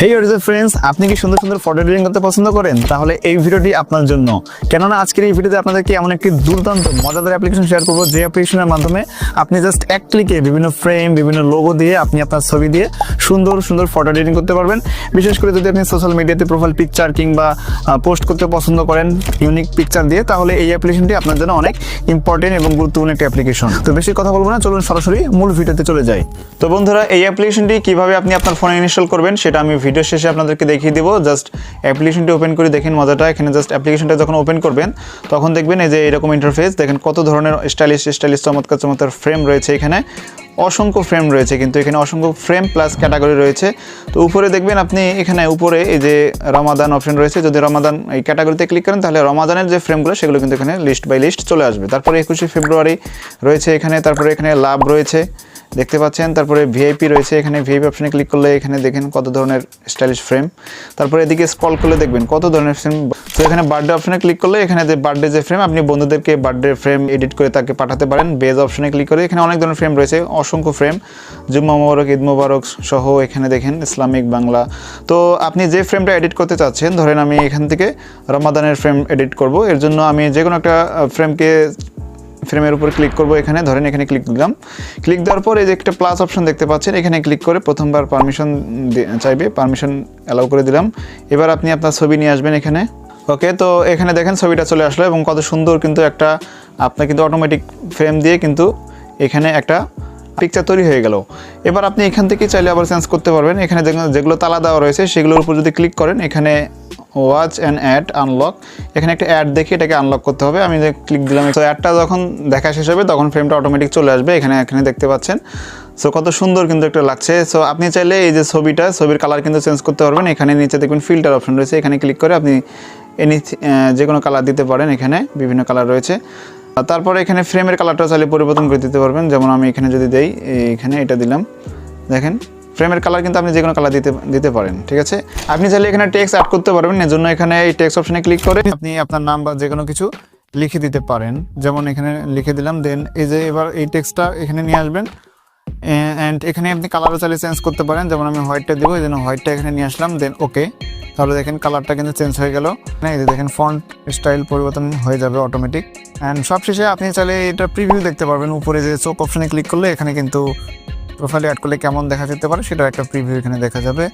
Hey your friends আপনি কি সুন্দর সুন্দর ফটো এডিটিং করতে পছন্দ করেন? তাহলে এই ভিডিওটি আপনার জন্য। কেননা আজকের এই ভিডিওতে আপনাদেরকে এমন একটি দুর্দান্ত, মজাদার অ্যাপ্লিকেশন শেয়ার করব যে অ্যাপ্লিকেশনের মাধ্যমে আপনি জাস্ট এক ক্লিকে বিভিন্ন ফ্রেম বিভিন্ন লোগো দিয়ে আপনি আপনার ছবি দিয়ে সুন্দর সুন্দর ফটো এডিটিং করতে পারবেন। বিশেষ করে যদি আপনি সোশ্যাল মিডিয়াতে প্রোফাইল পিকচার কিংবা পোস্ট করতে পছন্দ করেন ইউনিক পিকচার দিয়ে, তাহলে এই অ্যাপ্লিকেশনটি আপনার জন্য অনেক ইম্পর্টেন্ট এবং গুরুত্বপূর্ণ একটি অ্যাপ্লিকেশন তো বেশি কথা বলব না, চলুন সরাসরি মূল ভিডিওতে চলে যাই। তো বন্ধুরা, এই অ্যাপ্লিকেশনটি কীভাবে আপনি আপনার ফোনে ইনস্টল করবেন, সেটা আমি ভিডিও শেষে আপনাদেরকে দেখিয়ে দিব জাস্ট অ্যাপ্লিকেশনটি ওপেন করে দেখেন মজাটা। এখানে জাস্ট অ্যাপ্লিকেশনটা যখন ওপেন করবেন, তখন দেখবেন এই যে এরকম ইন্টারফেস দেখেন কত ধরনের স্টাইলিশ স্টাইলিশ চমৎকার চমৎকার ফ্রেম রয়েছে এখানে। অসংখ্য ফ্রেম রয়েছে, কিন্তু এখানে অসংখ্য ফ্রেম প্লাস ক্যাটাগরি রয়েছে। তো উপরে দেখবেন আপনি এখানে উপরে এই যে রমাদান অপশন রয়েছে, যদি রমাদান এই ক্যাটাগরিতে ক্লিক করেন, তাহলে রমাদানের যে ফ্রেমগুলো সেগুলো কিন্তু এখানে লিস্ট বাই লিস্ট চলে আসবে। তারপরে একুশে ফেব্রুয়ারি রয়েছে এখানে, তারপরে এখানে লাভ রয়েছে। দেখতে পাচ্ছেন, তারপরে ভিআইপি রয়েছে, এখানে ভিআইপি অপশানে ক্লিক করলে এখানে দেখেন কত ধরনের স্টাইলিশ ফ্রেম তারপরে এদিকে স্ক্রল করলে দেখবেন কত ধরনের ফ্রেম তো এখানে বার্থডে অপশানে ক্লিক করলে এখানে যে বার্থডে যে ফ্রেম আপনি বন্ধুদেরকে বার্থডে ফ্রেম এডিট করে তাকে পাঠাতে পারেন। বেজ অপশানে ক্লিক করে এখানে অনেক ধরনের ফ্রেম রয়েছে, অসংখ্য ফ্রেম জুম্মা মোবারক ঈদ মোবারক সহ এখানে দেখেন ইসলামিক বাংলা তো আপনি যে ফ্রেমটা এডিট করতে চাচ্ছেন, ধরেন আমি এখান থেকে রমাদানের ফ্রেম এডিট করব। এর জন্য আমি যে কোনো একটা ফ্রেমকে ফ্রেমের উপর ক্লিক করব এখানে। ধরেন এখানে ক্লিক দিলাম। ক্লিক দেওয়ার পর এই যে একটা প্লাস অপশন দেখতে পাচ্ছেন, এখানে ক্লিক করে প্রথমবার পারমিশন চাইবে পারমিশন অ্যালাউ করে দিলাম। এবার আপনি আপনার ছবি নিয়ে আসবেন এখানে। ওকে তো এখানে দেখেন ছবিটা চলে আসলো এবং কত সুন্দর কিন্তু একটা আপনার কিন্তু অটোমেটিক ফ্রেম দিয়ে কিন্তু এখানে একটা পিকচার তৈরি হয়ে গেল। এবার আপনি এখান থেকে চাইলে আবার চেঞ্জ করতে পারবেন। এখানে যেগুলো- তালা দেওয়া রয়েছে, সেগুলোর উপর যদি ক্লিক করেন, এখানে ওয়াচ অ্যান্ড অ্যাড আনলক এখানে একটা অ্যাড দেখে এটাকে আনলক করতে হবে। আমি ক্লিক দিলাম, তো অ্যাডটা যখন দেখা শেষ হবে, তখন ফ্রেমটা অটোমেটিক চলে আসবে। এখানে এখানে দেখতে পাচ্ছেন। সো কত সুন্দর কিন্তু একটা লাগছে। সো আপনি চাইলে এই যে ছবিটা, ছবির কালার কিন্তু চেঞ্জ করতে পারবেন। এখানে নিচে দেখবেন ফিল্টার অপশন রয়েছে। এখানে ক্লিক করে আপনি এনি যে কোনো কালার দিতে পারেন। এখানে বিভিন্ন কালার রয়েছে। তারপরে এখানে ফ্রেমের কালারটা চাইলে পরিবর্তন করে দিতে পারবেন। যেমন আমি এখানে যদি দেই, এখানে এটা দিলাম। দেখেন ফ্রেমের কালার কিন্তু আপনি যে কোনো কালার দিতে দিতে পারেন, ঠিক আছে? আপনি চাইলে এখানে টেক্সট অ্যাড করতে পারবেন, এর জন্য এখানে এই টেক্সট অপশনে ক্লিক করে আপনি আপনার নাম বা যে কোনো কিছু লিখে দিতে পারেন। যেমন এখানে লিখে দিলাম দেন এই যে এবার এই টেক্সটটা এখানে নিয়ে আসবেন। অ্যান্ড এখানে আপনি কালারও চাইলে চেঞ্জ করতে পারেন। যেমন আমি হোয়াইটটা দেবো, এই জন্য হোয়াইটটা এখানে নিয়ে আসলাম দেন ওকে তাহলে দেখেন কালারটা কিন্তু চেঞ্জ হয়ে গেল। এই যে দেখেন ফন্ট স্টাইল পরিবর্তন হয়ে যাবে অটোমেটিক অ্যান্ড সবশেষে আপনি চাইলে এটা প্রিভিউ দেখতে পারবেন। উপরে যে চোখ অপশনে ক্লিক করলে এখানে কিন্তু প্রোফাইলে অ্যাড করলে কেমন দেখা যেতে পারে সেটা একটা প্রিভিউ এখানে দেখা যাবে।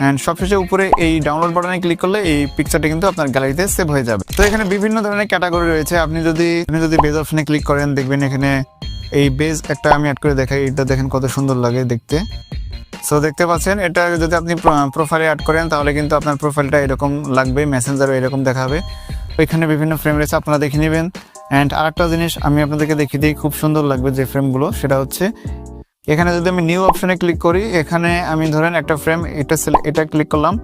অ্যান্ড সবশেষে উপরে এই ডাউনলোড বাটনে ক্লিক করলে এই পিকচারটা কিন্তু আপনার গ্যালারিতে সেভ হয়ে যাবে। তো এখানে বিভিন্ন ধরনের ক্যাটাগরি রয়েছে। আপনি যদি আপনি যদি বেজ অপশনে ক্লিক করেন, দেখবেন এখানে এই বেজ একটা আমি অ্যাড করে দেখাই। এটা দেখেন কত সুন্দর লাগে দেখতে। সো দেখতে পাচ্ছেন, এটা যদি আপনি প্রোফাইলে অ্যাড করেন, তাহলে কিন্তু আপনার প্রোফাইলটা এরকম লাগবে মেসেঞ্জারও এরকম দেখাবে। ওইখানে বিভিন্ন ফ্রেম রয়েছে, আপনারা দেখে নেবেন। অ্যান্ড আরেকটা জিনিস আমি আপনাদেরকে দেখিয়ে দিই, খুব সুন্দর লাগবে যে ফ্রেমগুলো সেটা হচ্ছে, এখানে যদি আমি নিউ অপশনে ক্লিক করি, এখানে আমি ধরেন একটা ফ্রেম এটা এটা ক্লিক করলাম।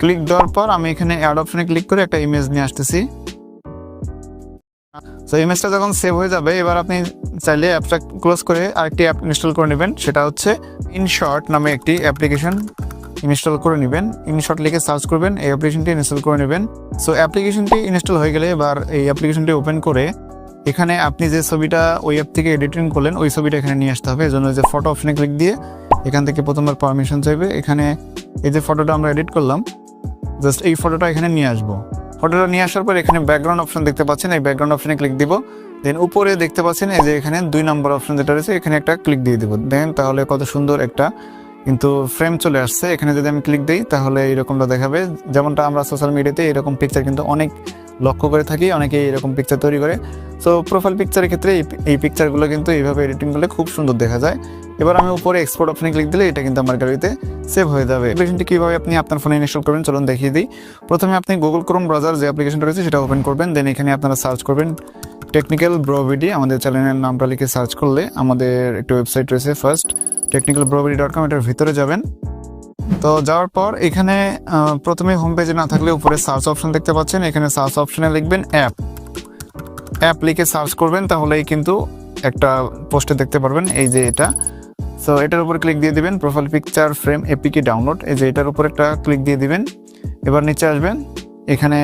ক্লিক দেওয়ার পর আমি এখানে অ্যাড অপশনে ক্লিক করে একটা ইমেজ নিয়ে আসতেছি। তো ইমেজটা যখন সেভ হয়ে যাবে, এবার আপনি চাইলে অ্যাপটা ক্লোজ করে আরেকটি অ্যাপ ইনস্টল করে নেবেন। সেটা হচ্ছে ইনশর্ট নামে একটি অ্যাপ্লিকেশন ইনস্টল করে নেবেন। ইনশর্ট লিখে সার্চ করবেন, এই অ্যাপ্লিকেশনটি ইনস্টল করে নেবেন। সো অ্যাপ্লিকেশনটি ইনস্টল হয়ে গেলে এবার এই অ্যাপ্লিকেশনটি ওপেন করে এখানে আপনি যে ছবিটা ওই অ্যাপ থেকে এডিটিং করলেন, ওই ছবিটা এখানে নিয়ে আসতে হবে। এজন্য যে ফটো অপশনে ক্লিক দিয়ে এখান থেকে প্রথমবার পারমিশন চাইবে। এখানে এই যে ফটোটা আমরা এডিট করলাম জাস্ট এই ফটোটা এখানে নিয়ে আসব। ফটোটা নিয়ে আসার পর এখানে ব্যাকগ্রাউন্ড অপশন দেখতে পাচ্ছেন। এই ব্যাকগ্রাউন্ড অপশনে ক্লিক দিব। দেন উপরে দেখতে পাচ্ছেন, এই যে এখানে দুই নম্বর অপশন যেটা রয়েছে, এখানে একটা ক্লিক দিয়ে দিব। দেন তাহলে কত সুন্দর একটা কিন্তু ফ্রেম চলে আসছে। এখানে যদি আমি ক্লিক দিই, তাহলে এরকমটা দেখাবে। যেমনটা আমরা সোশ্যাল মিডিয়াতে এরকম পিকচার কিন্তু অনেক লক্ষ্য করে থাকি অনেকে এরকম পিকচার তৈরি করে। সো প্রোফাইল পিকচারের ক্ষেত্রে এই- পিকচারগুলো কিন্তু এইভাবে এডিটিং করলে খুব সুন্দর দেখা যায়। এবার আমি উপরে এক্সপোর্ট অপশনে ক্লিক দিলে এটা কিন্তু আমার গ্যালারিতে সেভ হয়ে যাবে। অ্যাপ্লিকেশনটি কীভাবে আপনি আপনার ফোনে ইনস্টল করবেন, চলুন দেখিয়ে দিই। প্রথমে আপনি গুগল ক্রোম ব্রাউজার যে অ্যাপ্লিকেশনটা রয়েছে, সেটা ওপেন করবেন। দেন এখানে আপনারা সার্চ করবেন টেকনিক্যাল ব্রোভিডি আমাদের চ্যানেলের নামটা লিখে সার্চ করলে আমাদের একটা ওয়েবসাইট রয়েছে ফার্স্ট টেকনিক্যাল ব্রোভিডি ডট কম এটার ভিতরে যাবেন। তো যাওয়ার পর এখানে প্রথমে হোম পেজে না থাকলে উপরে সার্চ অপশন দেখতে পাচ্ছেন। এখানে সার্চ অপশনে লিখবেন অ্যাপ অ্যাপ লিখে সার্চ করবেন, তাহলেই কিন্তু একটা পোস্টে দেখতে পারবেন, এই যে এটা। সো এটার উপর ক্লিক দিয়ে দিবেন profile picture frame APK download এই যে এটার উপর একটা ক্লিক দিয়ে দিবেন। এবার নিচে আসবেন, এখানে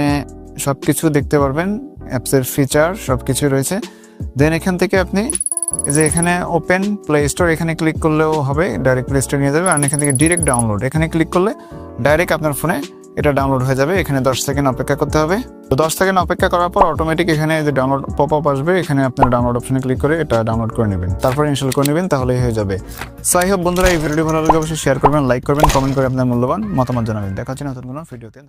সব কিছু দেখতে পারবেন অ্যাপসের ফিচার সব কিছু রয়েছে। দেন এখান থেকে আপনি যে এখানে ওপেন প্লে স্টোর এখানে ক্লিক করলেও হবে ডাইরেক্ট প্লে স্টোর নিয়ে যাবে। আর এখান থেকে ডিরেক্ট ডাউনলোড এখানে ক্লিক করলে ডাইরেক্ট আপনার ফোনে এটা ডাউনলোড হয়ে যাবে। এখানে দশ সেকেন্ড অপেক্ষা করতে হবে। তো দশ সেকেন্ড অপেক্ষা করার পর অটোমেটিক এখানে যে ডাউনলোড পপ আপ আসবে, এখানে আপনার ডাউনলোড অপশনে ক্লিক করে এটা ডাউনলোড করে নেবেন। তারপর ইনস্টল করে নেবেন, তাহলেই হয়ে যাবে। সাই হোপ বন্ধুরা এই ভিডিওটি ভালো লাগলে অবশ্যই শেয়ার করবেন লাইক করবেন কমেন্ট করে আপনার মূল্যবান মতামত জানাবেন। দেখা হচ্ছে নতুন কোনো ভিডিওতে